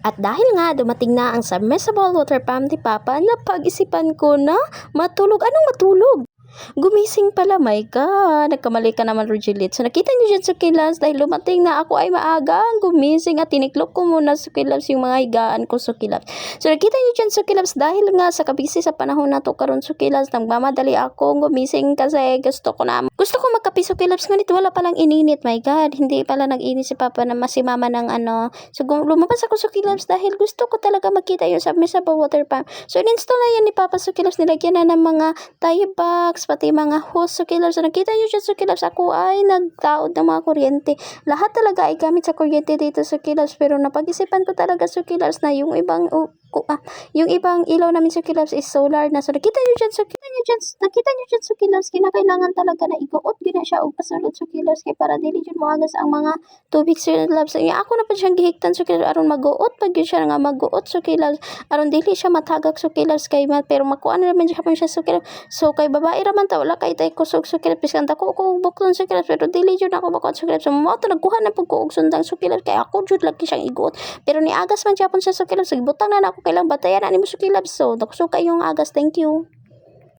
At dahil nga dumating na ang submersible water pump ni Papa, napag-isipan ko na matulog. Anong matulog? Gumising pala, my God. Nagkamali ka naman, Rogelit. So, nakita niyo dyan sa Kilabs dahil lumating na ako ay maaga gumising at tiniklop ko muna sa Kilabs yung mga higaan ko sa Kilabs. So, nakita niyo dyan sa Kilabs dahil nga sa kabisi sa panahon na to karon sa Kilabs, nagmamadali ako gumising kasi gusto ko na gusto ko magkape sa Kilabs ngunit wala palang ininit, my God. Hindi pala nag-init si Papa na masimama ng ano. So, lumabas ako sa Kilabs dahil gusto ko talaga makita yung submersible water pump. So, in-install na yan ni Papa sa Kilabs. Nilagyan na ng mga tie box, pati mga hose sa Kilabs. So, nakita nyo dyan sa Kilabs, ako ay nagtaod ng mga kuryente. Lahat talaga ay gamit sa kuryente dito sa Kilabs. Pero napag-isipan ko talaga sa Kilabs na yung ibang uh, ku- ah, yung ibang ilaw namin sa Kilabs is solar na. So, nakita nyo dyan sa nakita nyo dyan, nakita nyo dyan sa Kilabs, kinakailangan talaga na iguot gina siya o pasulod sa Kilabs kay para dili dyan moagas ang mga tubig sa Kilabs. Nga ako na pa siyang gihiktan sa Kilabs aron maguot pag yun siya nga maguot sa Kilabs aron dili siya matagak sa Kilabs kay ma pero makuha na naman siya siya sa Kilabs. So kay babae raman ta wala kay tay kusog sa Kilabs biskan ta ko ko buklon sa Kilabs pero dili jud ako bakot sa Kilabs. So mo to nagkuha na pug ko og sundang sa Kilabs kay ako jud lagi siyang iguot. Pero ni agas man siya siya sa Kilabs. Butang na na ako kailang batayan na ni mo sa Kilabs. So nakusuka yung agas. Thank you.